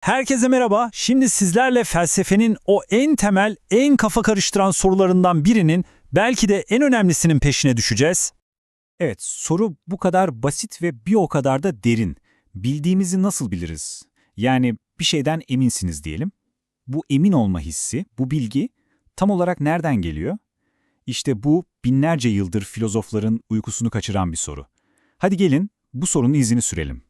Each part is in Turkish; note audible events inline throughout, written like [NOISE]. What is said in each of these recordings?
Herkese merhaba. Şimdi sizlerle felsefenin o en temel, en kafa karıştıran sorularından birinin, belki de en önemlisinin peşine düşeceğiz. Evet, soru bu kadar basit ve bir o kadar da derin. Bildiğimizi nasıl biliriz? Yani bir şeyden eminsiniz diyelim. Bu emin olma hissi, bu bilgi tam olarak nereden geliyor? İşte bu binlerce yıldır filozofların uykusunu kaçıran bir soru. Hadi gelin bu sorunun izini sürelim.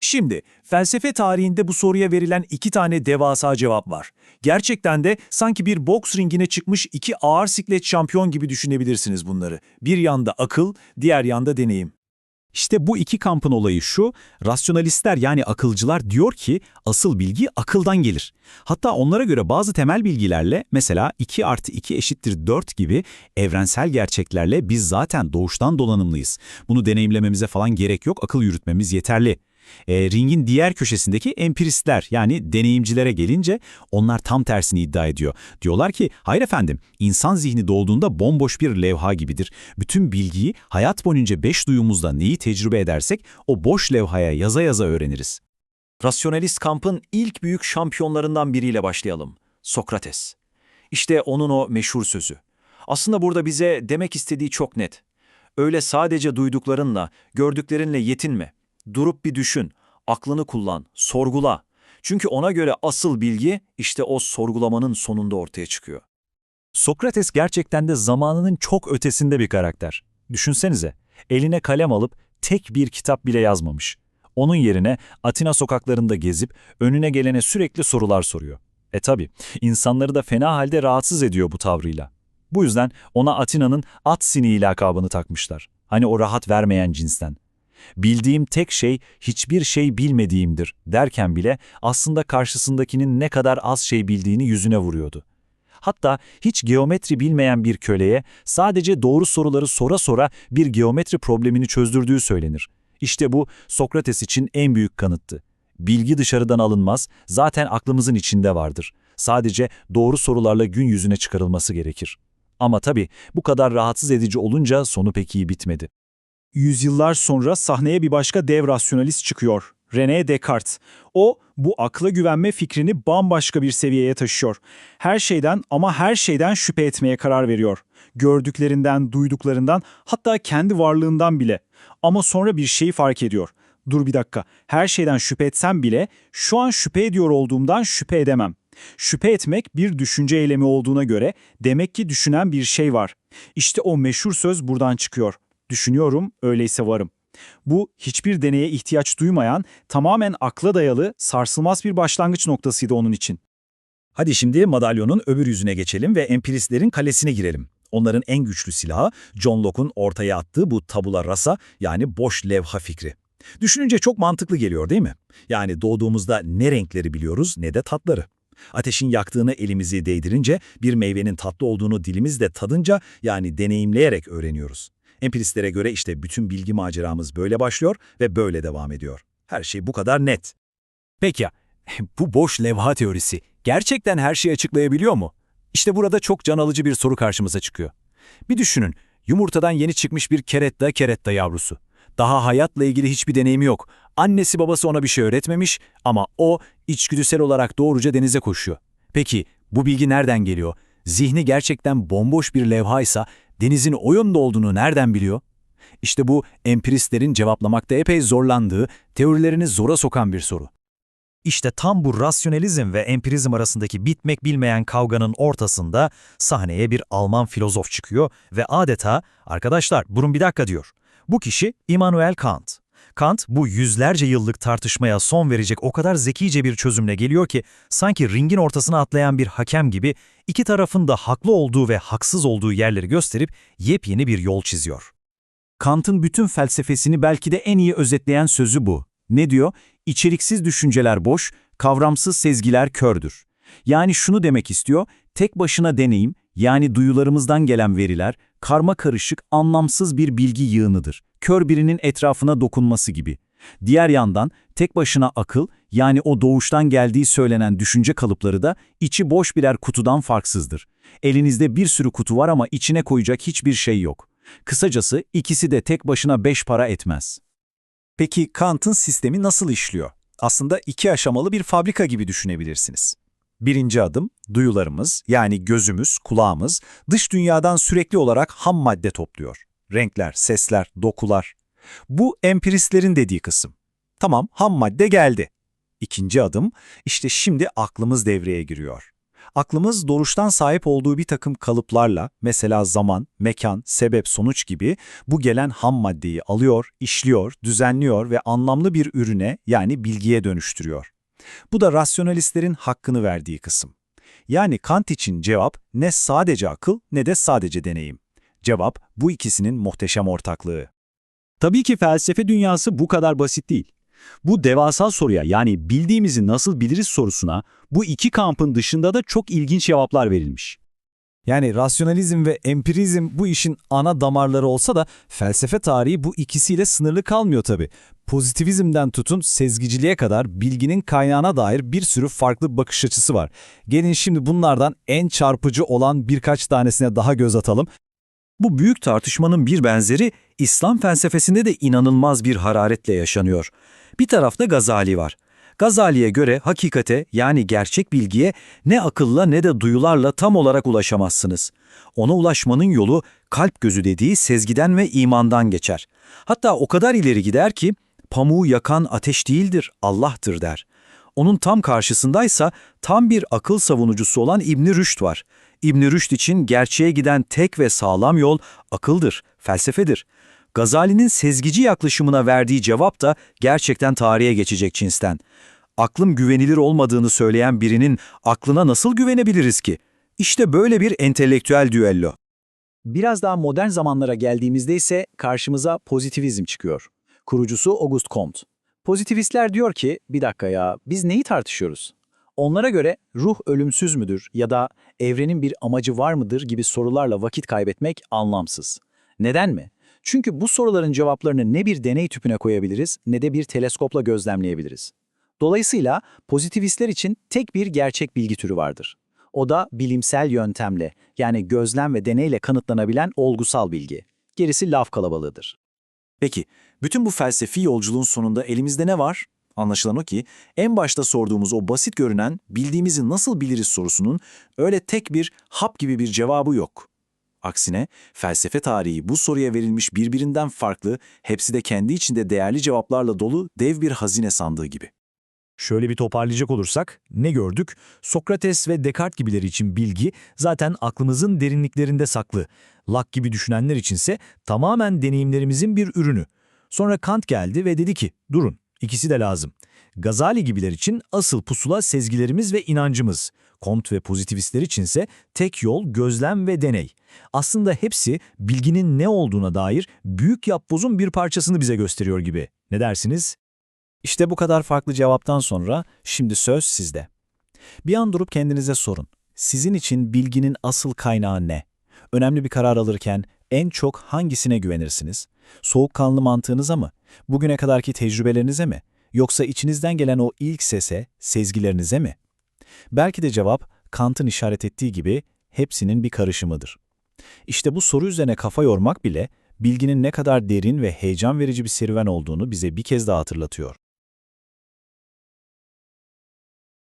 Şimdi, felsefe tarihinde bu soruya verilen iki tane devasa cevap var. Gerçekten de sanki bir boks ringine çıkmış iki ağır siklet şampiyon gibi düşünebilirsiniz bunları. Bir yanda akıl, diğer yanda deneyim. İşte bu iki kampın olayı şu, rasyonalistler yani akılcılar diyor ki asıl bilgi akıldan gelir. Hatta onlara göre bazı temel bilgilerle mesela 2 artı 2 eşittir 4 gibi evrensel gerçeklerle biz zaten doğuştan donanımlıyız. Bunu deneyimlememize falan gerek yok, akıl yürütmemiz yeterli. E, ringin diğer köşesindeki empiristler yani deneyimcilere gelince onlar tam tersini iddia ediyor. Diyorlar ki hayır efendim insan zihni dolduğunda bomboş bir levha gibidir. Bütün bilgiyi hayat boyunca beş duyumuzda neyi tecrübe edersek o boş levhaya yaza yaza öğreniriz. Rasyonalist kampın ilk büyük şampiyonlarından biriyle başlayalım. Sokrates. İşte onun o meşhur sözü. Aslında burada bize demek istediği çok net. Öyle sadece duyduklarınla, gördüklerinle yetinme. Durup bir düşün, aklını kullan, sorgula. Çünkü ona göre asıl bilgi işte o sorgulamanın sonunda ortaya çıkıyor. Sokrates gerçekten de zamanının çok ötesinde bir karakter. Düşünsenize, eline kalem alıp tek bir kitap bile yazmamış. Onun yerine Atina sokaklarında gezip önüne gelene sürekli sorular soruyor. E tabi, insanları da fena halde rahatsız ediyor bu tavrıyla. Bu yüzden ona Atina'nın at sineği lakabını takmışlar. Hani o rahat vermeyen cinsten. Bildiğim tek şey hiçbir şey bilmediğimdir derken bile aslında karşısındakinin ne kadar az şey bildiğini yüzüne vuruyordu. Hatta hiç geometri bilmeyen bir köleye sadece doğru soruları sora sora bir geometri problemini çözdürdüğü söylenir. İşte bu Sokrates için en büyük kanıttı. Bilgi dışarıdan alınmaz, zaten aklımızın içinde vardır. Sadece doğru sorularla gün yüzüne çıkarılması gerekir. Ama tabii bu kadar rahatsız edici olunca sonu pek iyi bitmedi. Yüzyıllar sonra sahneye bir başka dev rasyonalist çıkıyor. René Descartes. O, bu akla güvenme fikrini bambaşka bir seviyeye taşıyor. Her şeyden ama her şeyden şüphe etmeye karar veriyor. Gördüklerinden, duyduklarından, hatta kendi varlığından bile. Ama sonra bir şeyi fark ediyor. Dur bir dakika, her şeyden şüphe etsem bile şu an şüphe ediyor olduğumdan şüphe edemem. Şüphe etmek bir düşünce eylemi olduğuna göre demek ki düşünen bir şey var. İşte o meşhur söz buradan çıkıyor. Düşünüyorum, öyleyse varım. Bu hiçbir deneye ihtiyaç duymayan, tamamen akla dayalı, sarsılmaz bir başlangıç noktasıydı onun için. Hadi şimdi madalyonun öbür yüzüne geçelim ve empiristlerin kalesine girelim. Onların en güçlü silahı John Locke'un ortaya attığı bu tabula rasa yani boş levha fikri. Düşününce çok mantıklı geliyor değil mi? Yani doğduğumuzda ne renkleri biliyoruz ne de tatları. Ateşin yaktığını elimizi değdirince bir meyvenin tatlı olduğunu dilimizde tadınca yani deneyimleyerek öğreniyoruz. Empiristlere göre işte bütün bilgi maceramız böyle başlıyor ve böyle devam ediyor. Her şey bu kadar net. Peki ya, [LAUGHS] bu boş levha teorisi gerçekten her şeyi açıklayabiliyor mu? İşte burada çok can alıcı bir soru karşımıza çıkıyor. Bir düşünün, yumurtadan yeni çıkmış bir keretta keretta yavrusu. Daha hayatla ilgili hiçbir deneyimi yok. Annesi babası ona bir şey öğretmemiş ama o içgüdüsel olarak doğruca denize koşuyor. Peki bu bilgi nereden geliyor? Zihni gerçekten bomboş bir levhaysa denizin o yönde olduğunu nereden biliyor? İşte bu empiristlerin cevaplamakta epey zorlandığı, teorilerini zora sokan bir soru. İşte tam bu rasyonalizm ve empirizm arasındaki bitmek bilmeyen kavganın ortasında sahneye bir Alman filozof çıkıyor ve adeta, arkadaşlar burun bir dakika diyor. Bu kişi Immanuel Kant. Kant bu yüzlerce yıllık tartışmaya son verecek o kadar zekice bir çözümle geliyor ki sanki ringin ortasına atlayan bir hakem gibi iki tarafın da haklı olduğu ve haksız olduğu yerleri gösterip yepyeni bir yol çiziyor. Kant'ın bütün felsefesini belki de en iyi özetleyen sözü bu. Ne diyor? İçeriksiz düşünceler boş, kavramsız sezgiler kördür. Yani şunu demek istiyor, tek başına deneyim, yani duyularımızdan gelen veriler, karma karışık, anlamsız bir bilgi yığınıdır. Kör birinin etrafına dokunması gibi. Diğer yandan tek başına akıl, yani o doğuştan geldiği söylenen düşünce kalıpları da içi boş birer kutudan farksızdır. Elinizde bir sürü kutu var ama içine koyacak hiçbir şey yok. Kısacası ikisi de tek başına beş para etmez. Peki Kant'ın sistemi nasıl işliyor? Aslında iki aşamalı bir fabrika gibi düşünebilirsiniz. Birinci adım, duyularımız yani gözümüz, kulağımız dış dünyadan sürekli olarak ham madde topluyor. Renkler, sesler, dokular. Bu empiristlerin dediği kısım. Tamam, ham madde geldi. İkinci adım, işte şimdi aklımız devreye giriyor. Aklımız doğuştan sahip olduğu bir takım kalıplarla, mesela zaman, mekan, sebep, sonuç gibi bu gelen ham maddeyi alıyor, işliyor, düzenliyor ve anlamlı bir ürüne yani bilgiye dönüştürüyor. Bu da rasyonalistlerin hakkını verdiği kısım. Yani Kant için cevap ne sadece akıl ne de sadece deneyim. Cevap bu ikisinin muhteşem ortaklığı. Tabii ki felsefe dünyası bu kadar basit değil. Bu devasa soruya yani bildiğimizi nasıl biliriz sorusuna bu iki kampın dışında da çok ilginç cevaplar verilmiş. Yani rasyonalizm ve empirizm bu işin ana damarları olsa da felsefe tarihi bu ikisiyle sınırlı kalmıyor tabii. Pozitivizmden tutun sezgiciliğe kadar bilginin kaynağına dair bir sürü farklı bakış açısı var. Gelin şimdi bunlardan en çarpıcı olan birkaç tanesine daha göz atalım. Bu büyük tartışmanın bir benzeri İslam felsefesinde de inanılmaz bir hararetle yaşanıyor. Bir tarafta Gazali var. Gazali'ye göre hakikate yani gerçek bilgiye ne akılla ne de duyularla tam olarak ulaşamazsınız. Ona ulaşmanın yolu kalp gözü dediği sezgiden ve imandan geçer. Hatta o kadar ileri gider ki pamuğu yakan ateş değildir, Allah'tır der. Onun tam karşısındaysa tam bir akıl savunucusu olan İbn Rüşd var. İbn Rüşd için gerçeğe giden tek ve sağlam yol akıldır, felsefedir. Gazali'nin sezgici yaklaşımına verdiği cevap da gerçekten tarihe geçecek cinsten. Aklım güvenilir olmadığını söyleyen birinin aklına nasıl güvenebiliriz ki? İşte böyle bir entelektüel düello. Biraz daha modern zamanlara geldiğimizde ise karşımıza pozitivizm çıkıyor. Kurucusu Auguste Comte. Pozitivistler diyor ki, bir dakika ya, biz neyi tartışıyoruz? Onlara göre ruh ölümsüz müdür ya da evrenin bir amacı var mıdır gibi sorularla vakit kaybetmek anlamsız. Neden mi? Çünkü bu soruların cevaplarını ne bir deney tüpüne koyabiliriz ne de bir teleskopla gözlemleyebiliriz. Dolayısıyla pozitivistler için tek bir gerçek bilgi türü vardır. O da bilimsel yöntemle yani gözlem ve deneyle kanıtlanabilen olgusal bilgi. Gerisi laf kalabalığıdır. Peki, bütün bu felsefi yolculuğun sonunda elimizde ne var? Anlaşılan o ki, en başta sorduğumuz o basit görünen bildiğimizi nasıl biliriz sorusunun öyle tek bir hap gibi bir cevabı yok. Aksine felsefe tarihi bu soruya verilmiş birbirinden farklı, hepsi de kendi içinde değerli cevaplarla dolu dev bir hazine sandığı gibi. Şöyle bir toparlayacak olursak ne gördük? Sokrates ve Descartes gibileri için bilgi zaten aklımızın derinliklerinde saklı. Locke gibi düşünenler içinse tamamen deneyimlerimizin bir ürünü. Sonra Kant geldi ve dedi ki durun ikisi de lazım. Gazali gibiler için asıl pusula sezgilerimiz ve inancımız. Comte ve pozitivistler içinse tek yol gözlem ve deney. Aslında hepsi bilginin ne olduğuna dair büyük yapbozun bir parçasını bize gösteriyor gibi. Ne dersiniz? İşte bu kadar farklı cevaptan sonra şimdi söz sizde. Bir an durup kendinize sorun. Sizin için bilginin asıl kaynağı ne? Önemli bir karar alırken en çok hangisine güvenirsiniz? Soğukkanlı mantığınıza mı? Bugüne kadarki tecrübelerinize mi? Yoksa içinizden gelen o ilk sese, sezgilerinize mi? Belki de cevap Kant'ın işaret ettiği gibi hepsinin bir karışımıdır. İşte bu soru üzerine kafa yormak bile bilginin ne kadar derin ve heyecan verici bir serüven olduğunu bize bir kez daha hatırlatıyor.